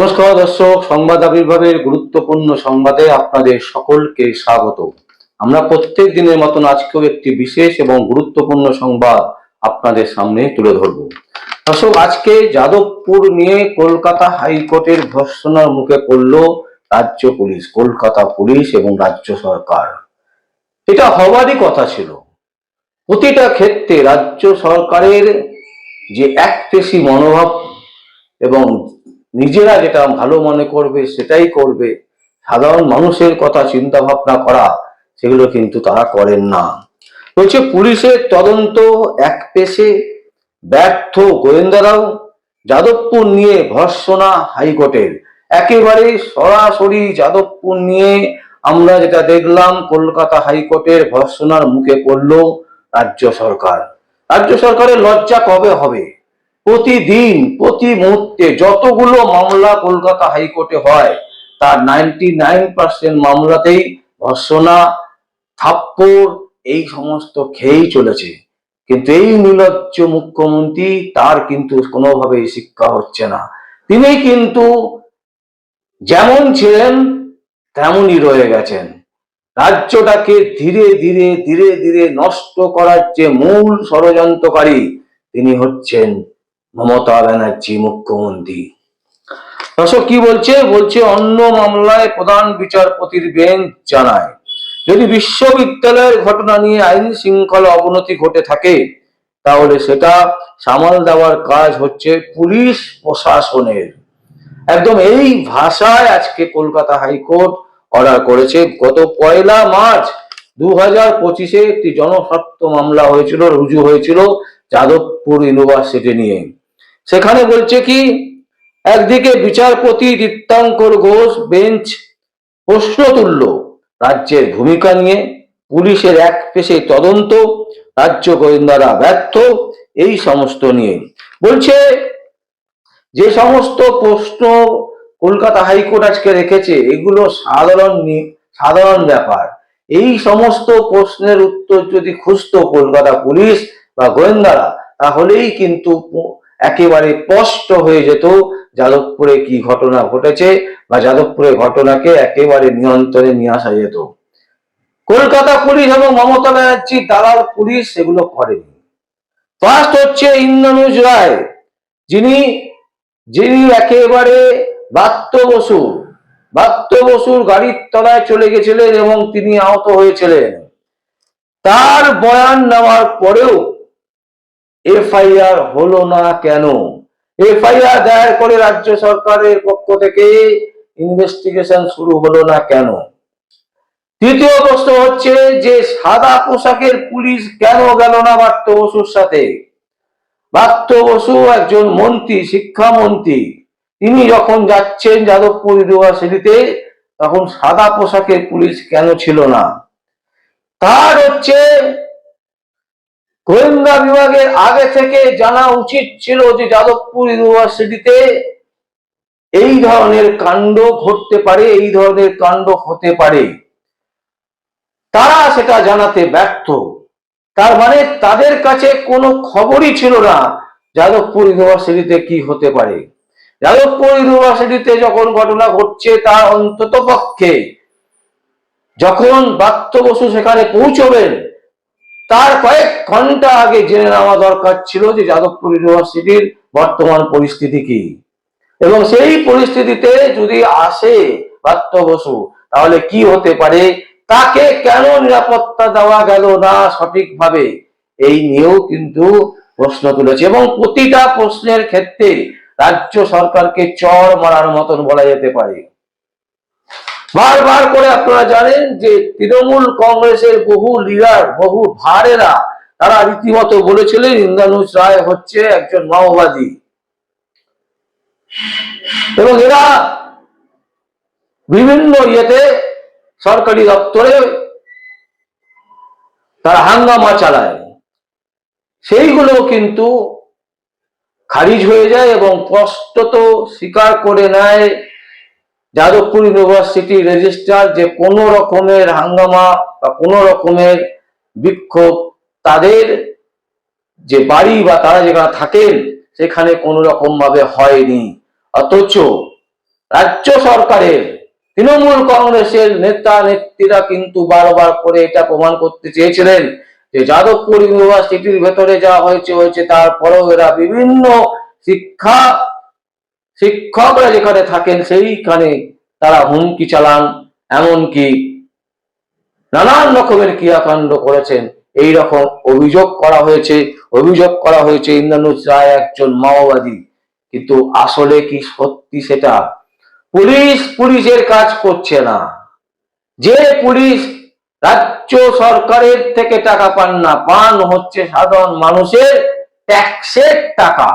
নমস্কার দর্শক, সংবাদ আবির্ভাবের গুরুত্বপূর্ণ সংবাদে আপনাদের সকলকে স্বাগত। আমরা প্রত্যেক দিনের মতন আজকেও একটি বিশেষ এবং গুরুত্বপূর্ণ সংবাদ আপনাদের সামনে তুলে ধরব। দর্শক, আজকে যাদবপুর নিয়ে কলকাতা হাইকোর্টের ভর্সনার মুখে পড়ল রাজ্য পুলিশ, কলকাতা পুলিশ এবং রাজ্য সরকার। এটা হওয়ারই কথা ছিল। প্রতিটা ক্ষেত্রে রাজ্য সরকারের যে একপেশি মনোভাব এবং নিজেরা যেটা ভালো মনে করবে সেটাই করবে। সাধারণ মানুষের কথা চিন্তা ভাবনা করা, সেগুলো কিন্তু তারা করেন না। বলছে, পুলিশের তদন্ত এক পেশে। ব্যর্থ গোয়েন্দারাও যাদবপুর নিয়ে ভর্সনা হাইকোর্টের। একেবারে সরাসরি যাদবপুর নিয়ে আমরা যেটা দেখলাম, কলকাতা হাইকোর্টের ভর্সনার মুখে পড়ল রাজ্য সরকার। রাজ্য সরকারের লজ্জা কবে হবে? প্রতিদিন প্রতি মুহূর্তে যতগুলো মামলা কলকাতা হাইকোর্টে হয়, তার নাইনটি নাইন পার্সেন্ট মামলাতেই ধর্ষণা, থাপ্পড়, এই সমস্ত খেয়েই চলেছে। কিন্তু এই নির্লজ্জ মুখ্যমন্ত্রী, তার কিন্তু কোনোভাবেই শিক্ষা হচ্ছে না। তিনি কিন্তু যেমন ছিলেন, তেমনই রয়ে গেছেন। রাজ্যটাকে ধীরে ধীরে ধীরে ধীরে নষ্ট করার যে মূল ষড়যন্ত্রকারী তিনি হচ্ছেন মমতা ব্যানার্জি, মুখ্যমন্ত্রী। দর্শক কি বলছে? বলছে, অন্য মামলায় প্রধান বিচারপতির বেঞ্চ জানায়। যদি বিশ্ববিদ্যালয়ের ঘটনা নিয়ে আইন শৃঙ্খলা অবনতি ঘটে থাকে, তাহলে সেটা সামাল দেওয়ার কাজ হচ্ছে পুলিশ প্রশাসনের। একদম এই ভাষায় আজকে কলকাতা হাইকোর্ট অর্ডার করেছে। গত পয়লা মার্চ দু হাজার পঁচিশে একটি জনস্বার্থ মামলা হয়েছিল, রুজু হয়েছিল যাদবপুর ইউনিভার্সিটি নিয়ে। সেখানে বলছে কি, একদিকে বিচারপতি তীর্থাঙ্কর ঘোষ বেঞ্চ প্রশ্ন তুলল রাজ্যের ভূমিকা নিয়ে, পুলিশের এক পেশে তদন্ত, রাজ্য গোয়েন্দারা ব্যর্থ, এই সমস্ত নিয়ে। বলছে, যে সমস্ত প্রশ্ন কলকাতা হাইকোর্ট আজকে রেখেছে, এগুলো সাধারণ সাধারণ ব্যাপার। এই সমস্ত প্রশ্নের উত্তর যদি খুঁজতো কলকাতা পুলিশ বা গোয়েন্দারা, তাহলেই কিন্তু একেবারে স্পষ্ট হয়ে যেত যাদবপুরে কি ঘটনা ঘটেছে বা যাদবপুরের ঘটনাকে একেবারে নিয়ন্ত্রণে নিয়ে আসা যেত। কলকাতা পুলিশ এবং মমতা ব্যানার্জি দালাল পুলিশ সেগুলো করেনি। ফার্স্ট হচ্ছে ইন্দ্রনুজ রায়। যিনি যিনি একেবারে বাত্য বসু, বাত্য বসুর গাড়ির তলায় চলে গেছিলেন এবং তিনি আহত হয়েছিলেন। তার বয়ান নেওয়ার পরেও এফআইআর হলো না কেন? এফআইআর দায়ের করে রাজ্য সরকারের পক্ষ থেকে ইনভেস্টিগেশন শুরু হলো না কেন? তৃতীয় প্রশ্ন হচ্ছে যে সাদা পোশাকের পুলিশ কেন গেল না বাত্য বসুর সাথে? বাত্য বসু একজন মন্ত্রী, শিক্ষামন্ত্রী। তিনি যখন যাচ্ছেন যাদবপুর ইউনিভার্সিটিতে, তখন সাদা পোশাকের পুলিশ কেন ছিল না? তার হচ্ছে গোয়েন্দা বিভাগের আগে থেকে জানা উচিত ছিল যে যাদবপুর ইউনিভার্সিটিতে এই ধরনের কাণ্ড ঘটতে পারে, এই ধরনের কাণ্ড হতে পারে। তারা সেটা জানাতে ব্যর্থ। তার মানে তাদের কাছে কোনো খবরই ছিল না যাদবপুর ইউনিভার্সিটিতে কি হতে পারে। যাদবপুর ইউনিভার্সিটিতে যখন ঘটনা ঘটছে তার অন্তত পক্ষে যখন বাত্য বসু সেখানে পৌঁছবেন তার কয়েক ঘণ্টা আগে জেনে নেওয়া দরকার ছিল যে যাদবপুর ইউনিভার্সিটির বর্তমান পরিস্থিতি কি। এবং সেই পরিস্থিতিতে যদি আসে বাত্য বসু, তাহলে কি হতে পারে? তাকে কেন নিরাপত্তা দেওয়া গেল না সঠিকভাবে? এই নিয়েও কিন্তু প্রশ্ন তুলেছে। এবং প্রতিটা প্রশ্নের ক্ষেত্রে রাজ্য সরকারকে চর মারার মতন বলা যেতে পারে। বারবার করে আপনারা জানেন যে তৃণমূল কংগ্রেসের বহু লিডার বহু ভাড়েরা, তারা রীতিমতো বলেছিলেন, ইন্দ্রানুজ রায় হচ্ছে একজন মাওবাদী। এবং এরা বিভিন্ন ইয়েতে সরকারি দপ্তরে তারা হাঙ্গামা চালায়। সেইগুলো কিন্তু খারিজ হয়ে যায় এবং স্পষ্টত স্বীকার করে নেয় যাদবপুর ইউনিভার্সিটি রেজিস্ট্রার যে কোনো রকমের হাঙ্গামা বা কোনো রকমের বিক্ষোভ, তাদের যে বাড়ি বা তারা যেখানে থাকেন, সেখানে কোনো রকম ভাবে হয়নি। অথচ রাজ্য সরকারের, তৃণমূল কংগ্রেসের নেতা, নেত্রীরা কিন্তু বারবার করে এটা প্রমাণ করতে চেয়েছিলেন যে যাদবপুর ইউনিভার্সিটির ভেতরে যা হয়েছে হয়েছে, তারপরেও এরা বিভিন্ন শিক্ষা শিক্ষকরা যেখানে থাকেন, সেইখানে তারা হুমকি চালান, এমনকি নানান রকমের ক্রিয়াকাণ্ড করেছেন। এই রকম অভিযোগ করা হয়েছে, অভিযোগ করা হয়েছে ইন্দ্রানুজ রায় একজন মাওবাদী। কিন্তু আসলে কি সত্যি সেটা? পুলিশ পুলিশের কাজ করছে না। যে পুলিশ রাজ্য সরকারের থেকে টাকা পান না, পান হচ্ছে সাধারণ মানুষের ট্যাক্সের টাকা।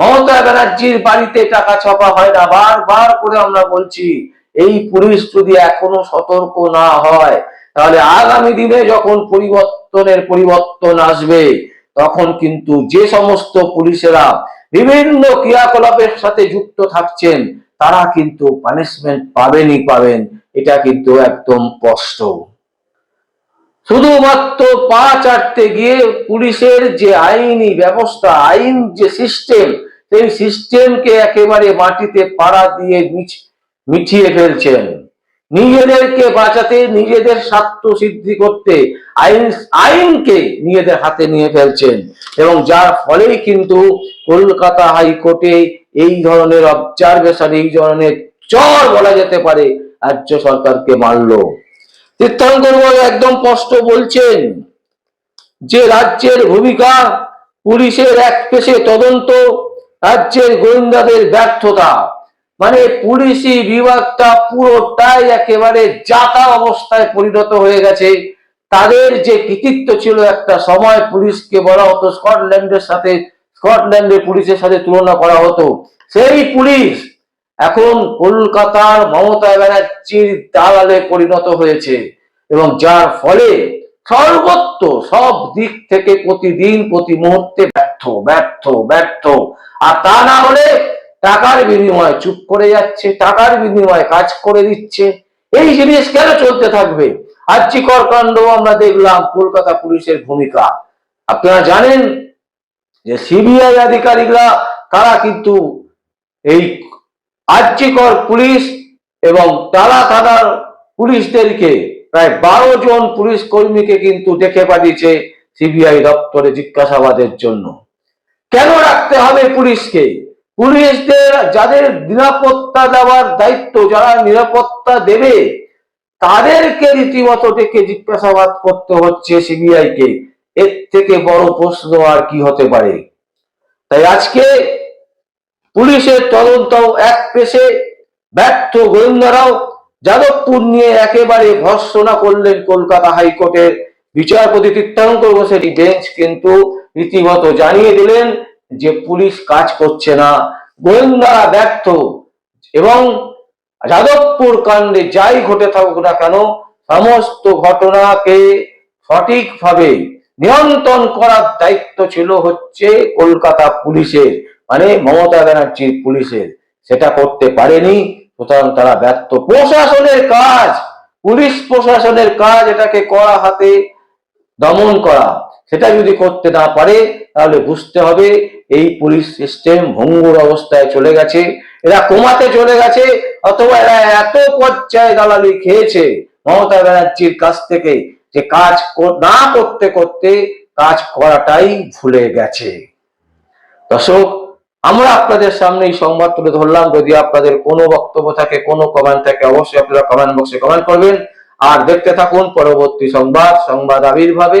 মমতা ব্যানার্জির বাড়িতে টাকা ছাপা হয় না। বারবার করে আমরা বলছি, এই পুলিশ যদি এখনও সতর্ক না হয়, তাহলে আগামী দিনে যখন পরিবর্তনের পরিবর্তন আসবে, তখন কিন্তু যে সমস্ত পুলিশেরা বিভিন্ন ক্রিয়াকলাপের সাথে যুক্ত থাকছেন, তারা কিন্তু পানিশমেন্ট পাবেনই পাবেন। এটা কিন্তু একদম স্পষ্ট। শুধুমাত্র পা চাটতে গিয়ে পুলিশের যে আইনি ব্যবস্থা, আইন যে সিস্টেম সেই সিস্টেমকে একেবারে মাটিতে পাড়া দিয়ে মিছিয়ে ফেলছেন। নিজেদেরকে বাঁচাতে, নিজেদের স্বার্থ সিদ্ধি করতে আইন আইনকে নিজেদের হাতে নিয়ে ফেলছেন। এবং যার ফলেই কিন্তু কলকাতা হাইকোর্টে এই ধরনের অবজারভেশন এই ধরনের চর বলা যেতে পারে, রাজ্য সরকারকে মারলো। তীর্থঙ্কর একদম স্পষ্ট বলছেন যে রাজ্যের ভূমিকা পুলিশের এক পেশে তদন্ত রাজ্যের গোয়েন্দাদের ব্যর্থতা। মানে পুলিশি বিভাগটা পুরোটাই একেবারে জাতা অবস্থায় পরিণত হয়ে গেছে। তাদের যে কৃতিত্ব ছিল একটা সময় পুলিশকে বলা হতো স্কটল্যান্ডের সাথে স্কটল্যান্ডের পুলিশের সাথে তুলনা করা হতো। সেই পুলিশ এখন কলকাতার মমতা ব্যানার্জির দালালে পরিণত হয়েছে এবং যার ফলে সর্বত্র সব দিক থেকে প্রতিদিন, প্রতি মুহূর্তে ব্যর্থ ব্যর্থ ব্যর্থ। আর তা না হলে টাকার বিনিময়ে, চুপ করে যাচ্ছে, টাকার বিনিময়ে কাজ করে দিচ্ছে। এই জিনিস কেন চলতে থাকবে? আর্যিকর কাণ্ড আমরা দেখলাম, কলকাতা পুলিশের ভূমিকা। আপনারা জানেন যে সিবিআই আধিকারিকরা, তারা কিন্তু এই আর্যিকর পুলিশ এবং টালা থানার পুলিশদেরকে প্রায় বারো জন পুলিশ কর্মীকে কিন্তু ডেকে পাঠিয়েছে সিবিআই দপ্তরে জিজ্ঞাসাবাদের জন্য। কেন রাখতে হবে পুলিশকে? পুলিশদের, যাদের নিরাপত্তা দেওয়ার দায়িত্ব, যারা নিরাপত্তা দেবে, তাদেরকে রীতিমতো ডেকে জিজ্ঞাসাবাদ করতে হচ্ছে সিবিআই কে এর থেকে বড় প্রশ্ন আর কি হতে পারে? তাই আজকে পুলিশের তদন্ত এক পেশে। ব্যর্থ গোয়েন্দারাও যাদবপুর নিয়ে একেবারে ভর্সনা করলেন কলকাতা হাইকোর্টের বিচারপতি তীর্থঙ্কর এই বেঞ্চ, কিন্তু রীতিমতো জানিয়ে দিলেন যে পুলিশ কাজ করছে না। গোয়েন্দারা ব্যর্থ। এবং যাদবপুর কাণ্ডে যাই ঘটে থাকুক না কেন, সমস্ত ঘটনাকে সঠিকভাবে নিয়ন্ত্রণ করার দায়িত্ব ছিল হচ্ছে কলকাতা পুলিশের মানে মমতা ব্যানার্জির পুলিশের। সেটা করতে পারেনি, সুতরাং তারা ব্যর্থ। প্রশাসনের কাজ, পুলিশ প্রশাসনের কাজ এটাকে করা হাতে দমন করা। সেটা যদি করতে না পারে, তাহলে বুঝতে হবে এই পুলিশ সিস্টেম ভঙ্গুর অবস্থায় চলে গেছে। এরা কমাতে চলে গেছে, অথবা এরা এত পর্যায়ে দালালি খেয়েছে মমতা ব্যানার্জির কাছ থেকে যে কাজ না করতে করতে কাজ করাটাই ভুলে গেছে। দর্শক, আমরা আপনাদের সামনে এই সংবাদ তুলে ধরলাম। যদি আপনাদের কোনো বক্তব্য থাকে, কোনো কমেন্ট থাকে, অবশ্যই আপনারা কমেন্ট বক্সে কমেন্ট করবেন। আর দেখতে থাকুন পরবর্তী সংবাদ সংবাদ আবির্ভাবে।